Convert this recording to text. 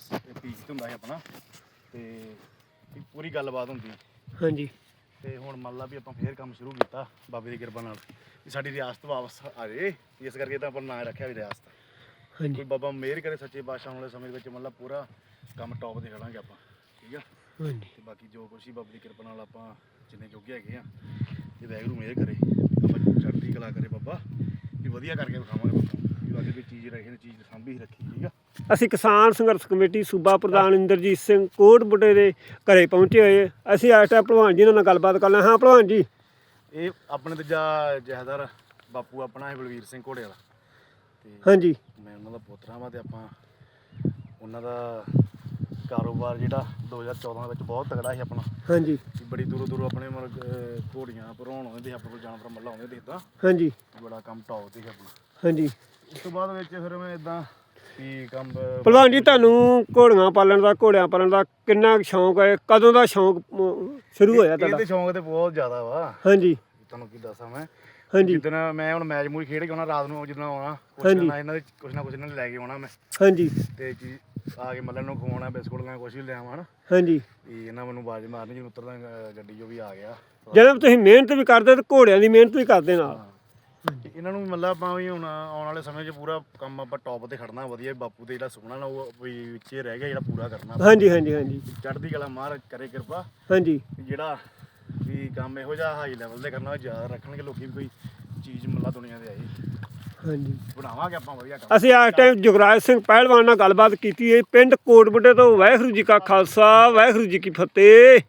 Peak ਤੇ ਹੁੰਦਾ ਸੀ ਆਪਣਾ ਤੇ ਪੂਰੀ ਗੱਲਬਾਤ ਹੁੰਦੀ। ਹਾਂਜੀ। ਤੇ ਹੁਣ ਮੰਨ ਲਾ ਵੀ ਆਪਾਂ ਫੇਰ ਕੰਮ ਸ਼ੁਰੂ ਕੀਤਾ ਬਾਬੇ ਦੀ ਕਿਰਪਾ ਨਾਲ। ਵੀ ਸਾਡੀ ਰਿਆਸਤ ਵਾਪਸ ਆ ਜੇ ਇਸ ਕਰਕੇ ਤਾਂ ਆਪਾਂ ਨਾਂ ਰੱਖਿਆ ਵੀ ਰਿਆਸਤ। ਹਾਂਜੀ। ਕੋਈ ਬਾਬਾ ਮਿਹਰ ਕਰੇ ਸੱਚੇ ਪਾਤਸ਼ਾਹ ਵਾਲੇ ਸਮੇਂ ਦੇ ਵਿੱਚ ਮੰਨ ਲਾ ਪੂਰਾ ਕੰਮ ਟੌਪ ਤੇ ਖੜਾਂਗੇ ਆਪਾਂ ਠੀਕ ਆ? ਹਾਂਜੀ। ਤੇ ਬਾਕੀ ਜੋ ਕੁਛ ਹੀ ਬਾਬੇ ਦੀ ਕਿਰਪਾ ਨਾਲ ਆਪਾਂ ਜਿੰਨੇ ਜੋਗੇ ਹੈਗੇ ਆ ਤੇ ਵਾਹਿਗੁਰੂ ਮਿਹਰ ਕਰੇ। ਆਪਾਂ ਚੜ੍ਹਦੀ ਕਲਾ ਕਰੇ ਬਾਬਾ ਵੀ ਵਧੀਆ ਕਰਕੇ ਵਿਖਾਵਾਂਗੇ ਬਾਬਾ ਵੀ ਬਾਕੀ ਕੋਈ ਚੀਜ਼ ਰੱਖੀ ਨੇ ਚੀਜ਼ ਸਾਂਭੀ ਹੀ ਰੱਖੀ ਠੀਕ ਆ। ਅਸੀਂ ਕਿਸਾਨ ਸੰਘਰਸ਼ ਕਮੇਟੀ ਸੂਬਾ ਪ੍ਰਧਾਨ ਇੰਦਰਜੀਤ ਸਿੰਘ ਕੋਟ ਬੁੱਢੇ ਦੇ ਘਰੇ ਪਹੁੰਚੇ ਹੋਏ ਅਸੀਂ ਇਸ ਟਾਈਮ ਭਲਵਾਨ ਜੀ ਨਾਲ ਗੱਲਬਾਤ ਕਰਨਾ ਹਾਂ। ਭਲਵਾਨ ਜੀ। ਇਹ ਆਪਣੇ ਦੂਜਾ ਜਹਦਰ ਬਾਪੂ ਆਪਣਾ ਹੈ ਬਲਵੀਰ ਸਿੰਘ ਘੋੜੇ ਵਾਲਾ। ਤੇ ਹਾਂਜੀ। ਮੈਂ ਉਹਨਾਂ ਦਾ ਪੁੱਤਰਾ ਵਾਂ ਤੇ ਆਪਾਂ ਉਹਨਾਂ ਦਾ ਕਾਰੋਬਾਰ ਜਿਹੜਾ 2014 ਦੇ ਵਿੱਚ ਬਹੁਤ ਤਗੜਾ ਸੀ ਆਪਣਾ। ਹਾਂਜੀ। ਵੀ ਬੜੀ ਦੂਰੋਂ ਦੂਰੋਂ ਆਪਣੇ ਮਤਲਬ ਘੋੜੀਆਂ ਭਰਾਉਣ ਆਉਂਦੇ ਸੀ ਆਪਣੇ ਕੋਲ ਜਾਨਵਰ ਮੱਲਾ ਆਉਂਦੇ ਦੇਖਦਾ ਹਾਂਜੀ। ਬੜਾ ਕੰਮ ਟੌਪ ਤੇ ਸੀ ਆਪਣਾ। ਹਾਂਜੀ। ਉਸ ਤੋਂ ਬਾਅਦ ਵਿੱਚ ਫਿਰ ਮੈਂ ਇਦਾਂ ਵੀ ਕੰਮ ਭਲਵਾਨ ਜੀ ਤੁਹਾਨੂੰ ਘੋੜੀਆਂ ਪਾਲਣ ਦਾ ਘੋੜਿਆਂ ਪਾਲਣ ਦਾ ਕਿੰਨਾ ਕੁ ਸ਼ੌਂਕ ਹੈ? ਕਦੋਂ ਦਾ ਸ਼ੌਂਕ ਅਮ, ਸ਼ੁਰੂ ਹੋਇਆ ਇਹ ਤੁਹਾਡਾ? ਤੇ ਸ਼ੌਂਕ ਤੇ ਬਹੁਤ ਜ਼ਿਆਦਾ ਵਾ। ਹਾਂਜੀ। ਤੁਹਾਨੂੰ ਕੀ ਦੱਸਾਂ ਮੈਂ? ਹਾਂਜੀ। ਜਿੱਦਣ ਮੈਂ ਹੁਣ ਮੈਚ ਮੂਚ ਖੇਡ ਕੇ ਆਉਣਾ ਰਾਤ ਨੂੰ ਜਿੱਦਣ ਆਉਣਾ ਕੁਛ ਹਾਂਜੀ। ਨਾ ਇਹਨਾਂ ਦੇ ਕੁਛ ਨਾ ਕੁਛ ਇਹਨਾਂ ਨੇ ਲੈ ਕੇ ਆਉਣਾ ਮੈਂ। ਹਾਂਜੀ। ਤੇ ਜੀ ਆ ਕੇ ਮੱਲਣ ਨੂੰ ਖਵਾਉਣਾ ਬਿਸਕੁਟ ਲੈਣਾ ਕੁਛ ਵੀ ਲਿਆਵਾਂ ਹਨਾ। ਹਾਂਜੀ। ਵੀ ਇਹਨਾਂ ਮੈਨੂੰ ਬਾਜ ਮਾਰਨੀ ਜਦੋਂ ਉਤਰਦਾ ਗੱਡੀ ਜੋ ਵੀ ਆ ਗਿਆ। ਜਦੋਂ ਤੁਸੀਂ ਮਿਹਨਤ ਵੀ ਕਰਦੇ ਤੇ ਘੋੜਿਆਂ ਦੀ ਮਿਹਨਤ ਵੀ ਕਰਦੇ ਨਾਲ। ਤੇ ਇਹਨਾਂ ਨੂੰ ਮਤਲਬ ਆਪਾਂ ਵੀ ਹੁਣ ਆਉਣ ਵਾਲੇ ਸਮੇਂ 'ਚ ਪੂਰਾ ਕੰਮ ਆਪਾਂ ਟੌਪ ਤੇ ਖੜਨਾ ਵਧੀਆ ਬਾਪੂ ਤੇ ਜਿਹੜਾ ਸੁਪਨਾ ਨਾ ਉਹ ਵੀ ਵਿੱਚੇ ਰਹਿ ਗਿਆ ਜਿਹੜਾ ਪੂਰਾ ਕਰਨਾ ਹਾਂਜੀ ਹਾਂਜੀ ਹਾਂਜੀ। ਚੜ੍ਹਦੀ ਕਲਾ ਮਹਾਰਾਜ ਕਰੇ ਕਿਰਪਾ। ਹਾਂਜੀ। ਵੀ ਜਿਹੜਾ ਵੀ ਕੰਮ ਇਹੋ ਜਿਹਾ ਹਾਈ ਲੈਵਲ ਤੇ ਕਰਨਾ ਜ਼ਿਆਦਾ ਰੱਖਣਗੇ ਲੋਕੀ ਵੀ ਕੋਈ ਚੀਜ਼ ਮੱਲਾ ਦੁਨੀਆ ਤੇ ਆਈ ਹਾਂਜੀ। ਬਣਾਵਾਂਗੇ ਆਪਾਂ ਵਧੀਆ ਕੰਮ। ਅਸੀਂ ਇਸ ਟਾਈਮ ਜੁਗਰਾਜ ਸਿੰਘ ਪਹਿਲਵਾਨ ਨਾਲ ਗੱਲਬਾਤ ਕੀਤੀ ਹੈ ਪਿੰਡ ਕੋਟਬੁੱਢੇ ਤੋਂ ਵਾਹਿਗੁਰੂ ਜੀ ਕਾ ਖਾਲਸਾ ਵਾਹਿਗੁਰੂ ਜੀ ਕੀ ਫਤਿਹ।